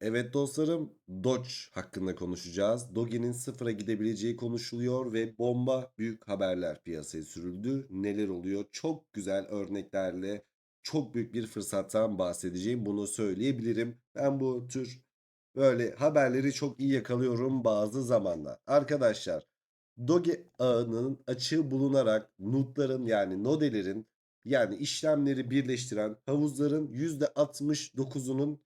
Evet dostlarım, Doge hakkında konuşacağız. Doge'nin sıfıra gidebileceği konuşuluyor ve bomba büyük haberler piyasaya sürüldü. Neler oluyor? Çok güzel örneklerle çok büyük bir fırsattan bahsedeceğim. Bunu söyleyebilirim. Ben bu tür böyle haberleri çok iyi yakalıyorum bazı zamanlar. Arkadaşlar, Doge ağının açığı bulunarak nutların yani nodelerin yani işlemleri birleştiren havuzların %69'unun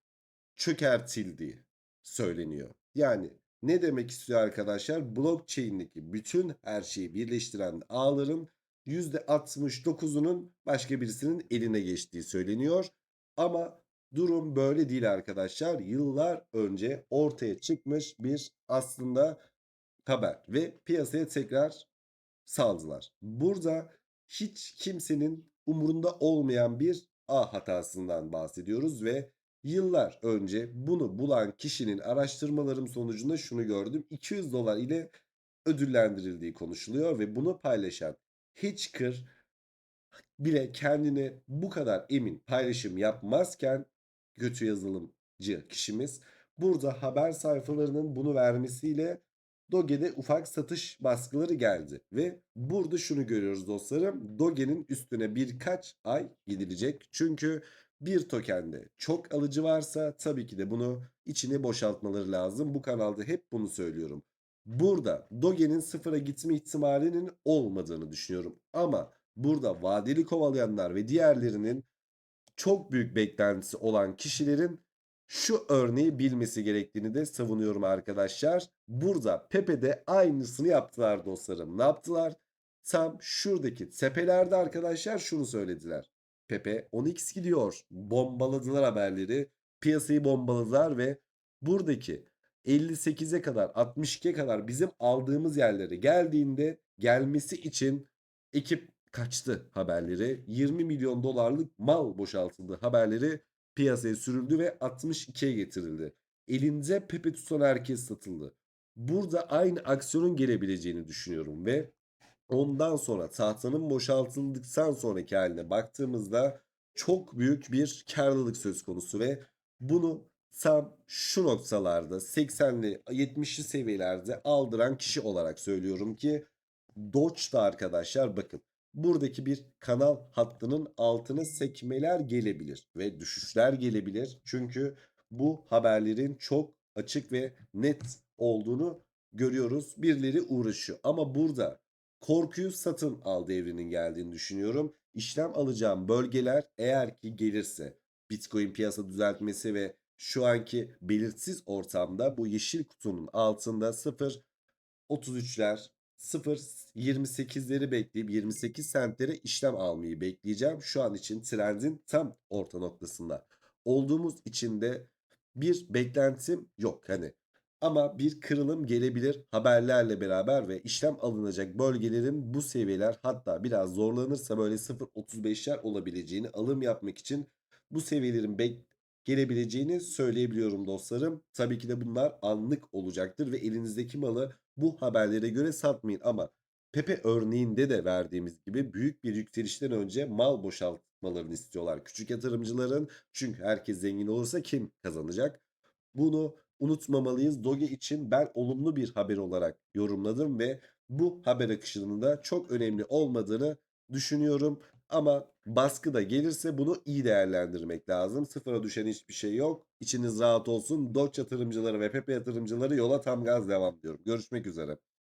çökertildiği söyleniyor. Yani ne demek istiyor arkadaşlar? Blockchain'deki bütün her şeyi birleştiren ağların %69'unun başka birisinin eline geçtiği söyleniyor. Ama durum böyle değil arkadaşlar. Yıllar önce ortaya çıkmış bir aslında haber ve piyasaya tekrar saldılar. Burada hiç kimsenin umurunda olmayan bir A hatasından bahsediyoruz ve yıllar önce bunu bulan kişinin araştırmalarım sonucunda şunu gördüm. 200 dolar ile ödüllendirildiği konuşuluyor ve bunu paylaşan Hitchker bile kendine bu kadar emin paylaşım yapmazken kötü yazılımcı kişimiz burada haber sayfalarının bunu vermesiyle Doge'de ufak satış baskıları geldi. Ve burada şunu görüyoruz dostlarım. Doge'nin üstüne birkaç ay gidilecek. Çünkü bir tokende çok alıcı varsa tabii ki de bunu içine boşaltmaları lazım. Bu kanalda hep bunu söylüyorum. Burada Doge'nin sıfıra gitme ihtimalinin olmadığını düşünüyorum. Ama burada vadeli kovalayanlar ve diğerlerinin çok büyük beklentisi olan kişilerin şu örneği bilmesi gerektiğini de savunuyorum arkadaşlar. Burada Pepe'de aynısını yaptılar dostlarım. Ne yaptılar? Tam şuradaki tepelerde arkadaşlar şunu söylediler. Pepe 10x gidiyor. Bombaladılar haberleri. Piyasayı bombaladılar ve buradaki 58'e kadar 62'ye kadar bizim aldığımız yerlere geldiğinde gelmesi için ekip kaçtı haberleri. 20 milyon dolarlık mal boşaltıldı haberleri piyasaya sürüldü ve 62'ye getirildi. Elinde Pepe tutan herkes satıldı. Burada aynı aksiyonun gelebileceğini düşünüyorum ve ondan sonra tahtanın boşaltıldıktan sonraki haline baktığımızda çok büyük bir karlılık söz konusu ve bunu tam şu noktalarda 80'li 70'li seviyelerde aldıran kişi olarak söylüyorum ki Doge'da arkadaşlar bakın buradaki bir kanal hattının altına sekmeler gelebilir ve düşüşler gelebilir. Çünkü bu haberlerin çok açık ve net olduğunu görüyoruz. Birileri uğraşıyor. Ama burada korkuyu satın al devrinin geldiğini düşünüyorum. İşlem alacağım bölgeler eğer ki gelirse Bitcoin piyasa düzeltmesi ve şu anki belirsiz ortamda bu yeşil kutunun altında 0 33'ler 0.28'leri bekleyip 28 sentlere işlem almayı bekleyeceğim. Şu an için trendin tam orta noktasında olduğumuz için de bir beklentim yok hani. Ama bir kırılım gelebilir haberlerle beraber ve işlem alınacak bölgelerin bu seviyeler hatta biraz zorlanırsa böyle 0.35'ler olabileceğini alım yapmak için bu seviyelerin bek gelebileceğini söyleyebiliyorum dostlarım. Tabii ki de bunlar anlık olacaktır ve elinizdeki malı bu haberlere göre satmayın ama Pepe örneğinde de verdiğimiz gibi büyük bir yükselişten önce mal boşaltmalarını istiyorlar küçük yatırımcıların. Çünkü herkes zengin olursa kim kazanacak? Bunu unutmamalıyız. Doge için ben olumlu bir haber olarak yorumladım ve bu haber akışının da çok önemli olmadığını düşünüyorum. Ama baskı da gelirse bunu iyi değerlendirmek lazım. Sıfıra düşen hiçbir şey yok. İçiniz rahat olsun. Doge yatırımcıları ve Pepe yatırımcıları yola tam gaz devam diyorum. Görüşmek üzere.